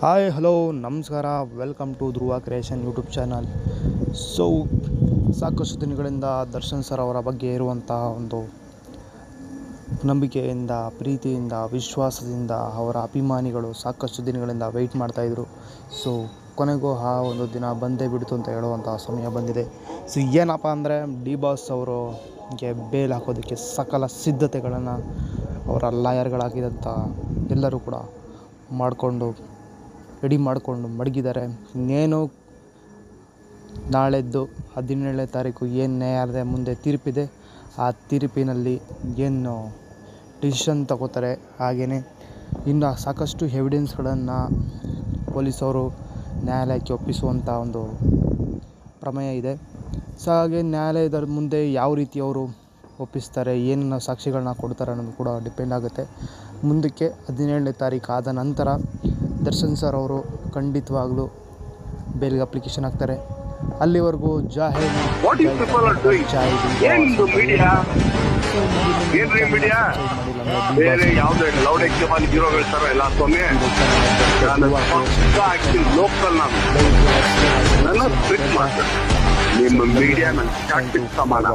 Hi hello ನಮಸ್ಕಾರ. Welcome to Dhruva creation YouTube channel so ಸಾಕಷ್ಟು ದಿನಗಳಿಂದ ದರ್ಶನ್ ಸರ್ ಅವರ ಬಗ್ಗೆ ಇರುವಂತಹ ಒಂದು ನಂಬಿಕೆಯಿಂದ, ಪ್ರೀತಿಯಿಂದ, ವಿಶ್ವಾಸದಿಂದ ಅವರ ಅಭಿಮಾನಿಗಳು ಸಾಕಷ್ಟು ದಿನಗಳಿಂದ ವೆಯ್ಟ್ ಮಾಡ್ತಾಯಿದ್ರು ಸೊ ಕೊನೆಗೂ ಆ ಒಂದು ದಿನ ಬಂದೇ ಬಿಡ್ತು ಅಂತ ಹೇಳುವಂಥ ಸಮಯ ಬಂದಿದೆ. ಸೊ ಏನಪ್ಪ ಅಂದರೆ ಡಿ ಬಾಸ್ ಅವರಿಗೆ ಬೇಲ್ ಹಾಕೋದಕ್ಕೆ ಸಕಲ ಸಿದ್ಧತೆಗಳನ್ನು ಅವರ ಲಾಯರ್ಗಳಾಗಿದ್ದಂಥ ಎಲ್ಲರೂ ಕೂಡ ಮಾಡಿಕೊಂಡು ರೆಡಿ ಮಾಡಿಕೊಂಡು ಮಡಗಿದ್ದಾರೆ. ಇನ್ನೇನು ನಾಳೆದ್ದು ಹದಿನೇಳನೇ ತಾರೀಕು ಏನು ನ್ಯಾಯಾಲಯದ ಮುಂದೆ ತೀರ್ಪಿದೆ. ಆ ತೀರ್ಪಿನಲ್ಲಿ ಏನು ಡಿಸಿಷನ್ ತಗೋತಾರೆ ಹಾಗೆಯೇ ಇನ್ನು ಸಾಕಷ್ಟು ಎವಿಡೆನ್ಸ್ಗಳನ್ನು ಪೊಲೀಸವರು ನ್ಯಾಯಾಲಯಕ್ಕೆ ಒಪ್ಪಿಸುವಂಥ ಒಂದು ಪ್ರಮೇಯ ಇದೆ. ಸೊ ಹಾಗೆ ನ್ಯಾಯಾಲಯದ ಮುಂದೆ ಯಾವ ರೀತಿ ಅವರು ಒಪ್ಪಿಸ್ತಾರೆ ಏನನ್ನು ಸಾಕ್ಷಿಗಳನ್ನ ಕೊಡ್ತಾರೆ ಅನ್ನೋದು ಕೂಡ ಡಿಪೆಂಡ್ ಆಗುತ್ತೆ. ಮುಂದಕ್ಕೆ ಹದಿನೇಳನೇ ತಾರೀಕು ಆದ ನಂತರ ದರ್ಶನ್ ಸರ್ ಅವರು ಖಂಡಿತವಾಗ್ಲೂ ಬೇಲ್ಗೆ ಅಪ್ಲಿಕೇಶನ್ ಹಾಕ್ತಾರೆ ಅಲ್ಲಿವರೆಗೂ ಜಾಹೀರ್? ಬೇರೆ ಯಾವ್ದು ಲೌಡ್ ಹೀರೋಗಳು ಎಲ್ಲ ಸ್ವಾಮಿ. ನಾನು ಪಕ್ಕ ಆಕ್ಟಿಂಗ್ ಲೋಕಲ್ ನಾನು. ನನ್ನ ಸ್ಟ್ರಿಕ್ಟ್ ಮಾಡ್ತಾರೆ ನಿಮ್ಮ ಮೀಡಿಯಾ ನನ್ನ ಸಮಾನ